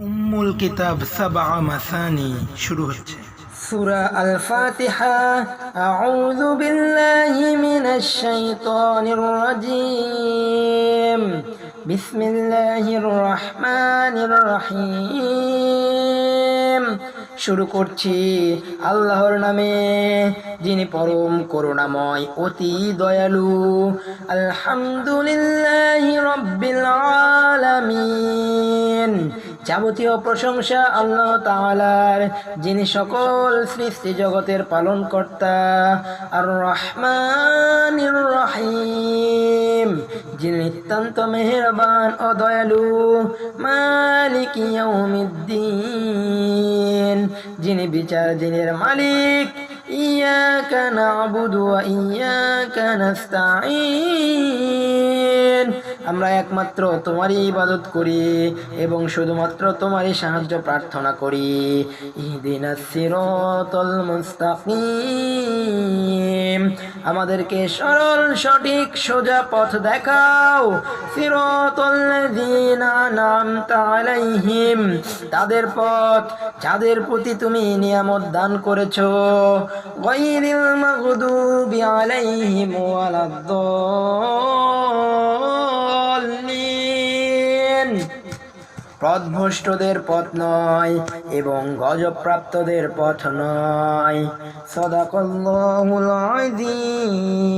উম্মুল কিতাব সাবা মাসানি শুরু হচ্ছে। সুরা আল ফাতিহা আউযু বিল্লাহি মিনাশ শাইতানির রাজিম। বিসমিল্লাহির রহমানির রহিম। শুরু করছি আল্লাহর নামে, যিনি পরম করুণাময়, অতি দয়ালু। আলহামদুলিল্লাহ। যাবতীয় প্রশংসা আল্লাহ তাআলার, যিনি সকল সৃষ্টি জগতের পালন কর্তা আর রহমান রহিম, যিনি নিতান্ত মেহেরবান ও দয়ালু। মালিক ইয়াউমিদ্দিন, যিনি বিচার দিনের মালিক। ইয়াকা নাবুদু ওয়া ইয়াকা নাস্তাঈন। আমরা একমাত্র তোমারই ইবাদত করি এবং শুধুমাত্র তোমারই সাহায্য প্রার্থনা করি। মুস্তাকিম। আমাদেরকে সরল, সঠিক, সোজা পথ দেখাও। লাযিনা আনআমতা আলাইহিম। তাদের পথ, যাদের প্রতি তুমি নিয়ামত দান করেছ। গায়রিল মাগদুবি আলাইহিম ওয়ালাদ-দাল্লিন পথভ্রষ্টদের পথ নয় এবং গজপ্রাপ্তদের পথ নয়। সদাকল্লাহুল আযীম।